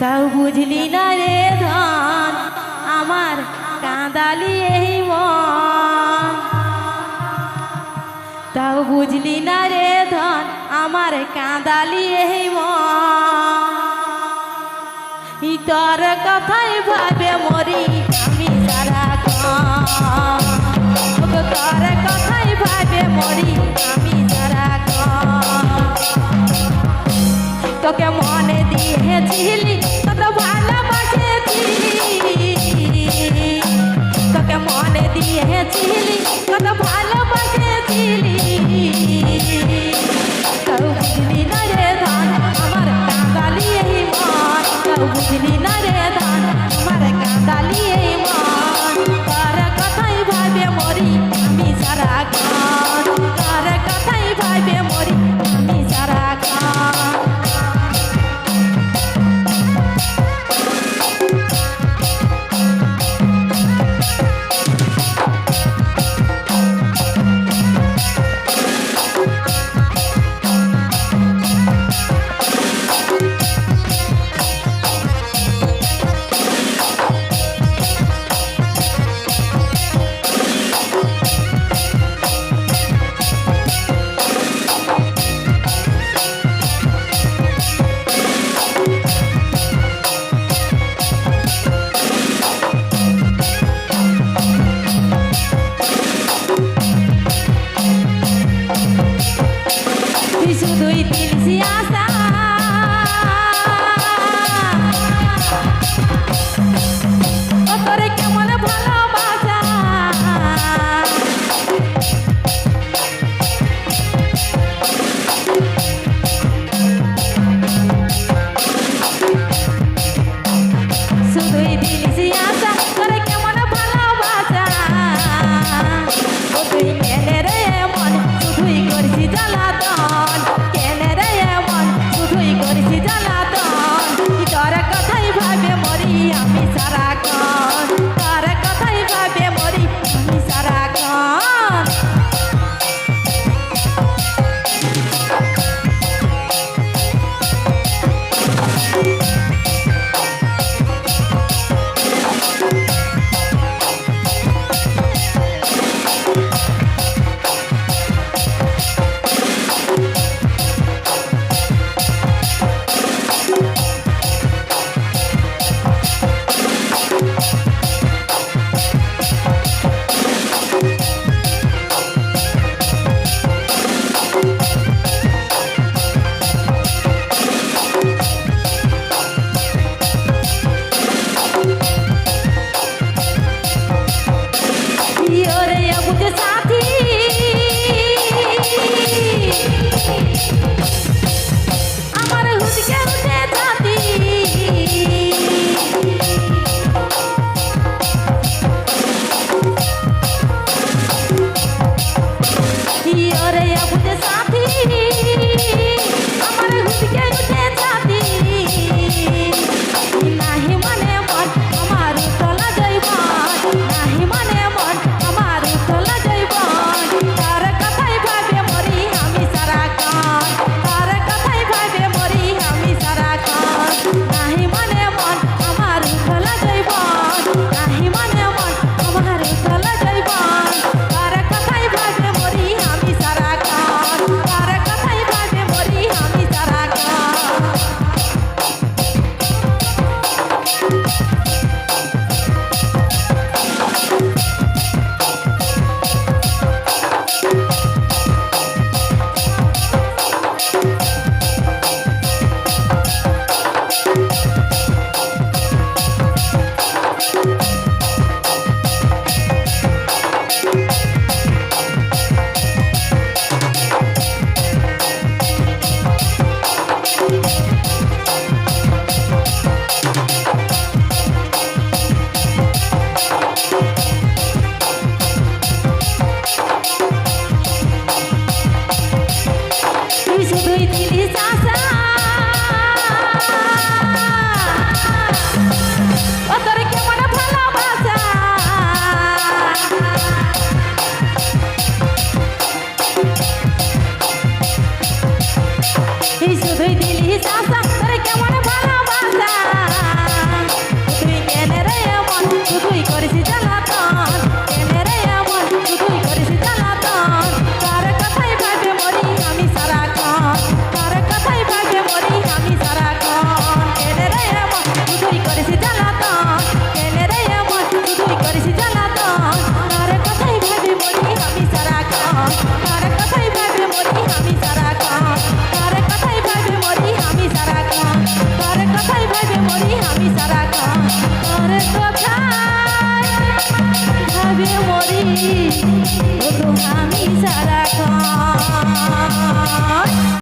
তাও বুঝলি না রে ধন, আমার কাঁদালি এই মন। তাও বুঝলি না রে ধন, আমার কাঁদালি এই মন। তোর কথাই ভাবে মরি Ali, Ali, Ali, Ali, করি আমি সারা কান তোর কথায় ভাবে মরি আমি সারা কান